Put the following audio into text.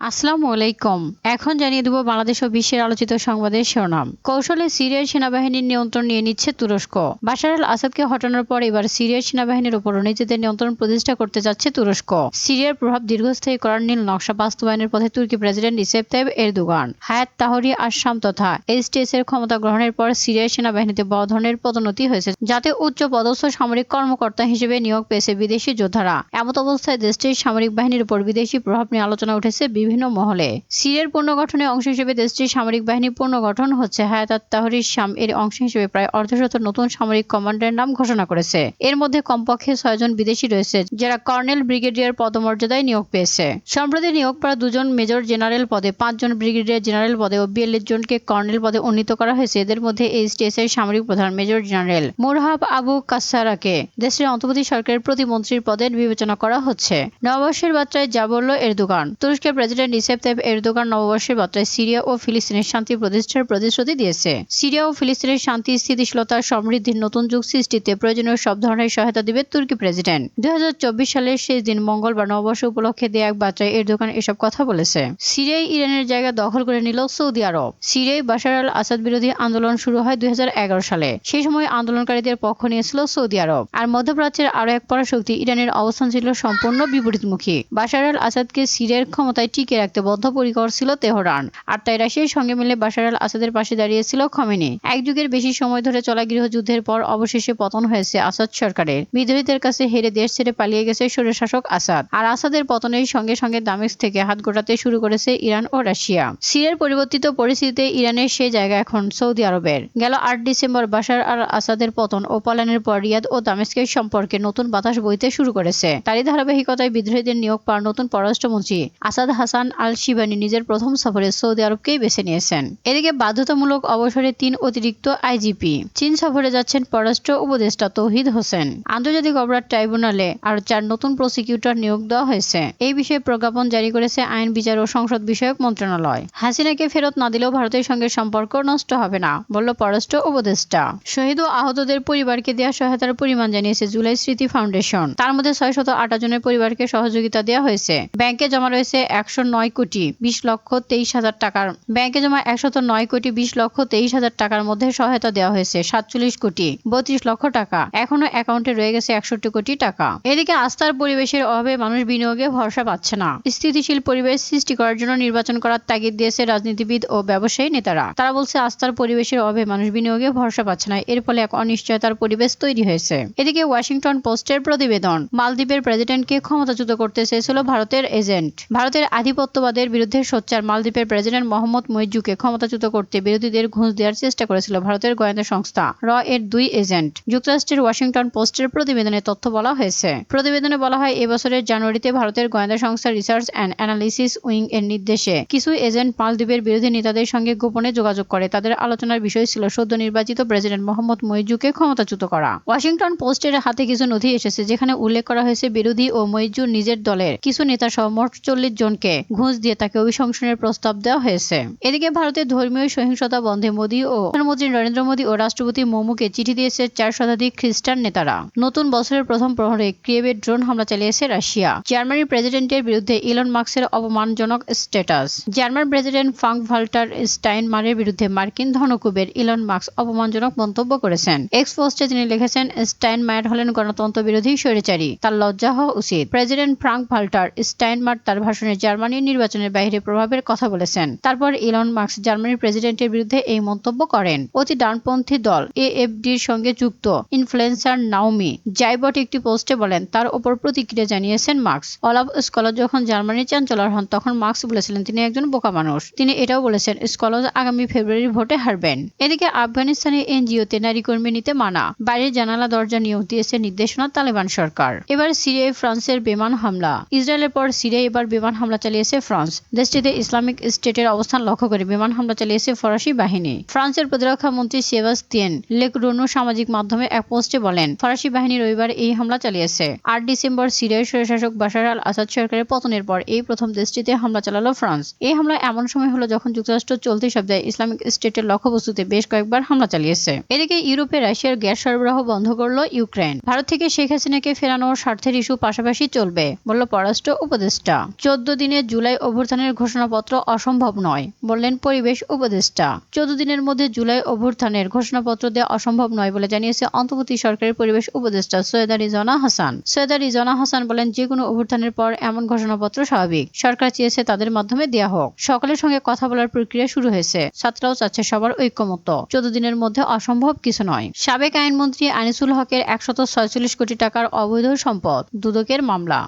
আসসালামু আলাইকুম। এখন জানিয়ে দেব বাংলাদেশ ও বিশ্বের আলোচিত সংবাদের শিরোনাম। কৌশলে সিরিয়ার সেনাবাহিনীর নিয়ন্ত্রণ নিয়ে নিচ্ছে তুরস্ক। বাশার আল আসাদকে হটানোর পর এবার সিরিয়ার সেনাবাহিনীর উপর নিজেদের নিয়ন্ত্রণ প্রতিষ্ঠা করতে যাচ্ছে তুরস্ক। সিরিয়ার প্রভাব দীর্ঘস্থায়ী করার নীল নকশা বাস্তবায়নের পথে তুর্কি প্রেসিডেন্ট রিসেপ তাইব এরদোগান, হায়াত তাহরি আসাম তথা এইচটিএস এর ক্ষমতা গ্রহণের পর সিরিয়ার সেনাবাহিনীতে বড় ধরনের পদোন্নতি হয়েছে, যাতে উচ্চ পদস্থ সামরিক কর্মকর্তা হিসেবে নিয়োগ পেয়েছে বিদেশি যোদ্ধারা। এমত অবস্থায় দেশটির সামরিক বাহিনীর উপর বিদেশি প্রভাব নিয়ে আলোচনা উঠেছে বিভিন্ন মহলে। সিরিয়ার পুনর্গঠনের অংশ হিসেবে দেশটির সামরিক বাহিনী পুনর্গঠন হচ্ছে হায়াত তাহরির শাম এর অংশ হিসেবে প্রায় অর্ধশত নতুন সামরিক কমান্ডারের নাম ঘোষণা করেছে। এর মধ্যে কমপক্ষে ছয়জন বিদেশি রয়েছে, যারা কর্নেল ব্রিগেডিয়ার পদমর্যাদায় নিয়োগ পেয়েছে। সম্প্রতি নিয়োগ পাওয়া দুজন মেজর জেনারেল পদে পাঁচজন ব্রিগেডিয়ার জেনারেল পদে ও বিয়াল্লিশ জনকে কর্নেল পদে উন্নীত করা হয়েছে। এদের মধ্যে এইচটিএস এর সামরিক প্রধান মেজর জেনারেল মুরহাব আবু কাসারাকে দেশের অন্তর্বর্তী সরকারের প্রতিমন্ত্রীর পদে বিবেচনা করা হচ্ছে। নববর্ষের বার্তায় যা বলল এরদোগান, তুরস্কের প্রেসিডেন্ট রিসেপ তাইব এরদোগান নববর্ষের বার্তায় সিরিয়া ও ফিলিস্তিনের শান্তি প্রতিষ্ঠার প্রতিশ্রুতি দিয়েছে। সিরিয়া ও ফিলিস্তিনের শান্তি, স্থিতিশীলতা, সমৃদ্ধির নতুন যুগ সৃষ্টিতে প্রয়োজনীয় সব ধরনের সহায়তা দিবে তুর্কি প্রেসিডেন্ট। দুই সালের শেষ দিন মঙ্গলবার নববর্ষ উপলক্ষে দেয়া এক বার্তায় এরদোগান এসব কথা বলেছে। সিরিয়ায় ইরানের জায়গা দখল করে নিল সৌদি আরব। সিরিয়ায় বাশার আল আসাদ বিরোধী আন্দোলন শুরু হয় দুই হাজার এগারো সালে। সেই সময় আন্দোলনকারীদের পক্ষ নিয়েছিল সৌদি আরব। আর মধ্যপ্রাচ্যের আরও এক পরাশক্তি ইরানের অবস্থান ছিল সম্পূর্ণ বিপরীতমুখী। বাশার আল আসাদকে সিরিয়ার ক্ষমতায় টিকে রাখতে বদ্ধপরিকর ছিল তেহরান। আর তাই রাশিয়ার সঙ্গে মিলে বাশার আল আসাদের পাশে দাঁড়িয়েছিল খমেনি। এক যুগের বেশি সময় ধরে চলা গৃহযুদ্ধের পর অবশেষে পতন হয়েছে আসাদ সরকারের। বিদ্রোহীদের কাছে হেরে দেশ ছেড়ে পালিয়ে গেছে স্বৈরশাসক আসাদ। আর আসাদের পতনের সঙ্গে সঙ্গে দামেস্ক থেকে হাত গোটাতে শুরু করেছে ইরান ও রাশিয়া। সিরিয়ার পরিবর্তিত পরিস্থিতিতে ইরানের সে জায়গা এখন সৌদি আরবের। গেল আট ডিসেম্বর বাশার আল আসাদের পতন ও পলায়নের পর রিয়াদ ও দামেস্কের সম্পর্কে নতুন বাতাস বইতে শুরু করেছে। তারই ধারাবাহিকতায় বিদ্রোহীদের নিয়োগ পাওয়ার নতুন পররাষ্ট্রমন্ত্রী আসাদ হাসান আল শিবানি নিজের প্রথম সফরে সৌদি আরবকেই বেছে নিয়েছেন। এদিকে বাধ্যতামূলক অবসরে তিন অতিরিক্ত আইজিপি চীন সফরে যাচ্ছেন পররাষ্ট্র উপদেষ্টা তৌহিদ হোসেন। আন্তর্জাতিক অপরাধ ট্রাইব্যুনালে আরও চার নতুন প্রসিকিউটর নিয়োগ দেওয়া হয়েছে। এই বিষয়ে প্রজ্ঞাপন জারি করেছে আইন, বিচার ও সংসদ বিষয়ক মন্ত্রণালয়। হাসিনাকে ফেরত না দিলেও ভারতের সঙ্গে সম্পর্ক নষ্ট হবে না, বলল পররাষ্ট্র উপদেষ্টা। শহীদ ও আহতদের পরিবারকে দেওয়া সহায়তার পরিমাণ জানিয়েছে জুলাই স্মৃতি ফাউন্ডেশন। তার মধ্যে ছয় শত আটা জনের পরিবারকে সহযোগিতা দেওয়া হয়েছে। ব্যাংকে জমা রয়েছে একশো নয় কোটি বিশ লক্ষ তেইশ হাজার টাকার ব্যাংকে জমা একশত নয় কোটি বিশ লক্ষ তেইশ হাজার টাকার মধ্যে সহায়তা দেওয়া হয়েছে, সাতচল্লিশ কোটি বত্রিশ লক্ষ টাকা। এখনও অ্যাকাউন্টে রয়ে গেছে একষট্টি কোটি টাকা। এদিকে আস্থার পরিবেশের অভাবে মানুষ বিনিয়োগে ভরসা পাচ্ছে না। স্থিতিশীল পরিবেশ সৃষ্টি করার জন্য নির্বাচন করার তাগিদ দিয়েছে রাজনীতিবিদ ও ব্যবসায়ী নেতারা। তারা বলছে, আস্থার পরিবেশের অভাবে মানুষ বিনিয়োগে ভরসা পাচ্ছে না। এর ফলে এক অনিশ্চয়তার পরিবেশ তৈরি হয়েছে। এদিকে ওয়াশিংটন পোস্টের প্রতিবেদন, মালদ্বীপের প্রেসিডেন্টকে ক্ষমতাচ্যুত করতে চেয়েছিল ভারতের এজেন্ট। ভারতের আধিপত্যবাদের বিরুদ্ধে সোচ্চার মালদ্বীপের প্রেসিডেন্ট মোহাম্মদ মইজুকে ক্ষমতাচ্যুত করতে বিরোধীদের ঘুষ দেওয়ার চেষ্টা করেছিল ভারতের গোয়েন্দা সংস্থা। র এর দুই এজেন্ট। যুক্তরাষ্ট্রের ওয়াশিংটন পোস্টের প্রতিবেদনে তথ্য বলা হয়েছে। প্রতিবেদনে বলা হয় এবছরের জানুয়ারিতে ভারতের গোয়েন্দা সংস্থা রিসার্চ অ্যান্ড অ্যানালিসিস উইং এর নির্দেশে কিছু এজেন্ট মালদ্বীপের বিরোধী নেতাদের সঙ্গে গোপনে যোগাযোগ করে। তাদের আলোচনার বিষয় ছিল সদ্য নির্বাচিত প্রেসিডেন্ট মোহাম্মদ মইজুকে ক্ষমতাচ্যুত করা। ওয়াশিংটন পোস্টের হাতে কিছু নথি এসেছে, যেখানে উল্লেখ করা হয়েছে, বিরোধী ও মইজুর নিজের দলের কিছু নেতা সহ মোট চল্লিশ জনকে ঘুষ দিয়ে তাকে অভিশংসনের প্রস্তাব দেওয়া হয়েছে। এদিকে ভারতের ধর্মীয় সহিংসতা বন্ধে মোদী ও প্রধানমন্ত্রী নরেন্দ্র মোদী ও রাষ্ট্রপতি মোমুকে চিঠি দিয়েছে চার শতাধিক খ্রিস্টান নেতারা। নতুন বছরের প্রথম প্রহরে ক্রিয়েভে ড্রোন হামলা চালিয়েছে রাশিয়া। জার্মানির প্রেসিডেন্টের বিরুদ্ধে ইলন মার্কসের অপমানজনক status. German president Frank Walter স্টাইনমারের বিরুদ্ধে মার্কিন ধনকুবের ইলন মার্কস অপমানজনক মন্তব্য করেছেন। এক্স পোস্টে তিনি লিখেছেন, স্টাইনমায়ার হলেন গণতন্ত্র বিরোধী স্বৈরাচারী। তার লজ্জা হওয়া উচিত। প্রেসিডেন্ট ফ্রাঙ্ক ভাল্টার স্টাইনমার তার ভাষণে জার্মানির নির্বাচনের বাইরে প্রভাবের কথা বলেছেন। তারপর ইলন মার্কস জার্মানির প্রেসিডেন্টের বিরুদ্ধে এই মন্তব্য করেন। অতি ডানপন্থী দল, এএফডির সঙ্গে যুক্ত ইনফ্লুয়েন্সার নাওমি, জাইবট একটি পোস্টে বলেন, তার ওপর প্রতিক্রিয়া জানিয়েছেন মার্কস। অলাভ স্কলজ যখন জার্মানির চ্যান্সেলর হন, তখন মার্কস বলেছিলেন, তিনি একজন বোকা মানুষ। তিনি এটাও বলেছেন, স্কলজ আগামী ফেব্রুয়ারির ভোটে হারবেন। এদিকে আফগানিস্তানের এনজিওতে নারী কর্মী নিতে মানা। বাইরের জানালা দরজা নিয়োগ দিয়েছে নির্দেশনা তালেবান সরকার। এবার সিরিয়ায় ফ্রান্সের বিমান হামলা। ইসরায়েলের পর সিরিয়ায় এবার বিমান হামলা চালিয়েছে ফ্রান্স। দেশটিতে ইসলামিক স্টেটের অবস্থান লক্ষ্য করে বিমান হামলা চালিয়েছে ফরাসি বাহিনী। ফ্রান্সের প্রতিরক্ষা মন্ত্রী সেবাস্তিয়েন লেকরোনো সামাজিক মাধ্যমে এক পোস্টে বলেন, ফরাসি বাহিনী রবিবার এই হামলা চালিয়েছে। আট ডিসেম্বর সিরিয়ার স্বৈরশাসক বাশার আল আসাদ সরকারের পতনের পর এই প্রথম দেশটিতে হামলা চালালো ফ্রান্স। এই হামলা এমন সময় হলো যখন যুক্তরাষ্ট্র চলতি সপ্তাহে ইসলামিক স্টেটের লক্ষ্যবস্তুতে বেশ কয়েকবার হামলা চালিয়েছে। এদিকে ইউরোপে রাশিয়ার গ্যাস সরবরাহ বন্ধ করল ইউক্রেন। ভারত থেকে শেখ হাসিনাকে ফেরানোর স্বার্থের ইস্যু পাশাপাশি চলবে, বলল পররাষ্ট্র উপদেষ্টা। চোদ্দ দিনের জুলাই অভ্যুত্থানের ঘোষণাপত্র অসম্ভব নয়, বললেন পরিবেশ উপদেষ্টা। চোদ্দ দিনের মধ্যে জুলাই অভ্যুত্থানের ঘোষণাপত্র দেওয়া অসম্ভব নয় বলে জানিয়েছে অন্তর্বর্তী সরকারের পরিবেশ উপদেষ্টা সৈয়দা রিজনা হাসান। সৈয়দা রিজনা হাসান বলেন, যে কোনো অভ্যুত্থানের পর এমন ঘোষণাপত্র স্বাভাবিক। সরকার চেয়েছে তাদের মাধ্যমে দেয়া হোক। সকলের সঙ্গে কথা বলার প্রক্রিয়া শুরু হয়েছে। ছাত্ররাও চাচ্ছে সবার ঐক্যমত চোদ্দ দিনের মধ্যে অসম্ভব কিছু নয়। সাবেক আইনমন্ত্রী আনিসুল হকের একশত ছয়চল্লিশ কোটি টাকার অবৈধ সম্পদ, দুদকের মামলা।